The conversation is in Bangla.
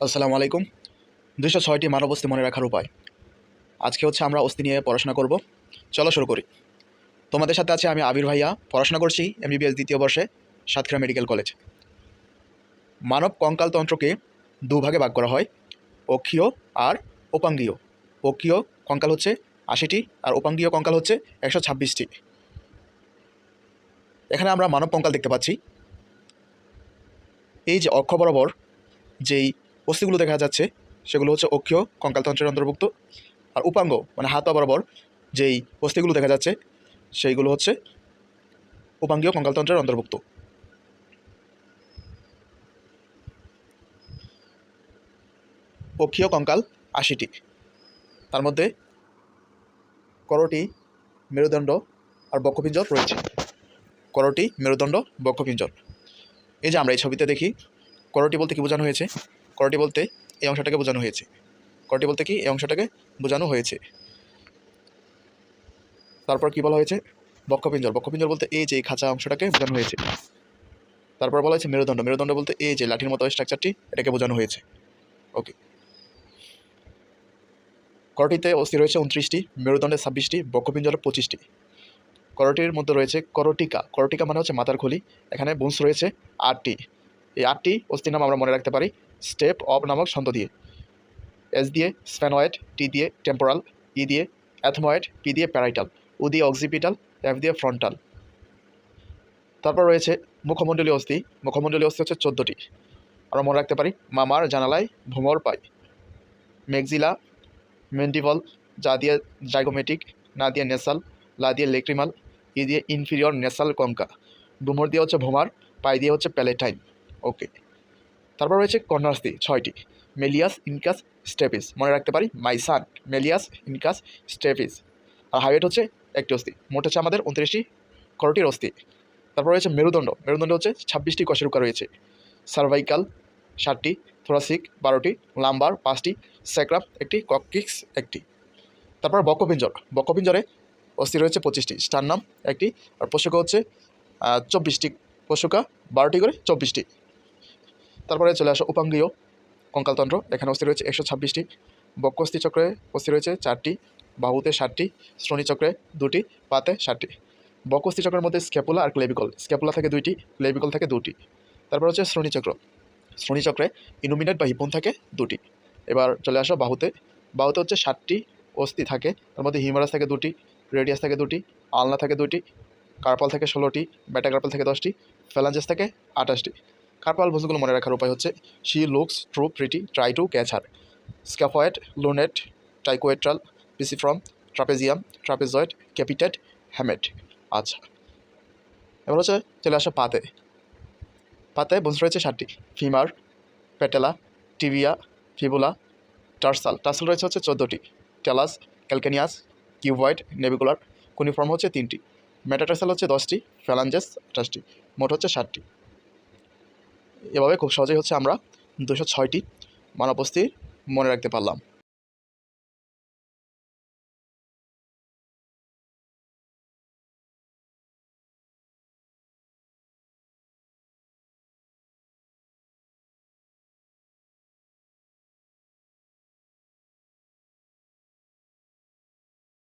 আসসালামু আলাইকুম। দুশো ছয়টি মানব অস্থি মনে রাখার উপায়। আজকে হচ্ছে আমরা অস্থি নিয়ে পড়াশোনা করব। চলো শুরু করি। তোমাদের সাথে আছে আমি আবির ভাইয়া, পড়াশোনা করছি এমবিবিএস দ্বিতীয় বর্ষে, সাতক্ষীরা মেডিকেল কলেজ। মানব কঙ্কালতন্ত্রকে দুভাগে ভাগ করা হয়, অক্ষীয় আর উপাঙ্গীয়। অক্ষীয় কঙ্কাল হচ্ছে আশিটি আর উপাঙ্গীয় কঙ্কাল হচ্ছে একশো ছাব্বিশটি। এখানে আমরা মানব কঙ্কাল দেখতে পাচ্ছি। এই যে অক্ষ বরাবর যেই অস্থিগুলো দেখা যাচ্ছে, সেগুলো হচ্ছে অক্ষীয়, কঙ্কালতন্ত্রের অন্তর্ভুক্ত। আর উপাঙ্গ মানে হাত বরাবর যেই অস্থিগুলো দেখা যাচ্ছে, সেইগুলো হচ্ছে উপাঙ্গীয় কঙ্কালতন্ত্রের অন্তর্ভুক্ত। অক্ষীয় কঙ্কাল আশিটি তার মধ্যে করটি, মেরুদণ্ড আর বক্ষপিঞ্জর রয়েছে। করটি, মেরুদণ্ড, বক্ষপিঞ্জর। এই যে আমরা এই ছবিতে দেখি, করটি বলতে কি বোঝানো হয়েছে? করটি বলতে এই অংশটাকে বোঝানো হয়েছে। করটি বলতে কি? এই অংশটাকে বোঝানো হয়েছে। তারপর কি বলা হয়েছে? বক্ষপিঞ্জর বক্ষপিঞ্জর বলতে এই যে খাঁচা অংশটাকে বোঝানো হয়েছে। তারপর বলা হয়েছে মেরুদণ্ড। মেরুদণ্ড বলতে এই যে লাঠির মতো স্ট্রাকচারটি এটাকে বোঝানো হয়েছে। ওকে করটিতে অস্থি রয়েছে উনত্রিশটি, মেরুদণ্ডে ছাব্বিশটি বক্ষপিঞ্জরে পঁচিশটি। করটির মধ্যে রয়েছে করটিকা। করটিকা মানে হচ্ছে মাথার খুলি। এখানে বুন্স রয়েছে আটটি। এই আটটি অস্থির নাম আমরা মনে রাখতে পারি। স্টেপ অফ নামক ছন্দ দিয়ে। এস দিয়ে স্প্যানয়েড টি দিয়ে টেম্পোরাল, ই দিয়ে অ্যাথময়েড, পি দিয়ে প্যারাইটাল, উ দিয়ে অক্সিপিটাল, এফ দিয়ে ফ্রন্টাল। তারপর রয়েছে মুখমণ্ডলীয় অস্থি। মুখমণ্ডলীয় অস্থি হচ্ছে চোদ্দোটি। আমরা মনে রাখতে পারি মামার জানালায় ভ্রমর পাই। মেগজিলা মেন্টিভল, যা দিয়ে জাইগোমেটিক, না দিয়ে নেসাল, লা দিয়ে লেক্রিমাল, ই দিয়ে ইনফিরিয়র নেসাল কঙ্কা। ভ্রমর দিয়ে হচ্ছে ভোমার পাই দিয়ে হচ্ছে প্যালেটাইন। ওকে। তারপর রয়েছে কর্নার্সি ছয়টি। মেলিয়াস, ইনকাস স্টেপিস মনে রাখতে পারি মাইসান মেলিয়াস, ইনকাস স্টেপিস আর হাইওয়েট হচ্ছে একটি অস্থি। মোট হচ্ছে আমাদের উনত্রিশটি করটির অস্থি। তারপর রয়েছে মেরুদণ্ড। মেরুদণ্ড হচ্ছে ছাব্বিশটি কশেরুকা রয়েছে। সার্ভাইকাল, ষাটটি। থোরাসিক, বারোটি। লাম্বার, পাঁচটি। স্যাক্রাম, একটি। ককিক্স একটি। তারপর বক্ষপিঞ্জর বক্ষপিঞ্জরে অস্থি রয়েছে পঁচিশটি। স্টার নাম একটি। আর পোষকা হচ্ছে চব্বিশটি। পোষকা বারোটি করে চব্বিশটি। তারপরে চলে আসো উপাঙ্গীয়, কঙ্কালতন্ত্র, এখানে অস্থি রয়েছে একশো ছাব্বিশটি বক্ষস্থি চক্রে অস্থি রয়েছে চারটি, বাহুতে ষাটটি শ্রোণীচক্রে দুটি, পাতে ষাটটি। বক্ষস্থি চক্রের মধ্যে স্ক্যাপুলা আর ক্লেবিকল স্ক্যাপুলা থাকে দুইটি ক্লেবিকল থাকে দুটি। তারপর হচ্ছে শ্রোণীচক্র শ্রোণীচক্রে ইনুমিনেট বা হিপন থাকে দুটি। এবার চলে আসো বাহুতে বাহুতে হচ্ছে ষাটটি অস্থি থাকে, তার মধ্যে হিমারাস থাকে দুটি, রেডিয়াস থাকে দুটি, আলনা থাকে দুটি, কার্পাল থাকে ষোলোটি ব্যাটা কার্পাল থাকে দশটি ফ্যালাঞ্জেস থাকে আঠাশটি। কার্পাল ভুজগুলো মনে রাখার উপায় হচ্ছে she looks too pretty, try to catch her scaphoid, lunate triquetral pisiform, trapezium, trapezoid capitate hamate. আচ্ছা। এবার হচ্ছে চলে আসা পাতে। পাতে বংশ রয়েছে ষাটটি ফিমার পেটেলা টিভিয়া ফিবুলা, টার্সাল। টার্সাল রয়েছে হচ্ছে চোদ্দোটি। Talus calcaneus, cuboid navicular cuneiform হচ্ছে তিনটি। মেটাটার্সাল হচ্ছে দশটি। ফ্যালাঞ্জেস, আঠাশটি। মোট হচ্ছে ষাটটি এভাবে খুব সহজেই হচ্ছে আমরা দুশো ছয়টি মানবস্থির মনে রাখতে পারলাম।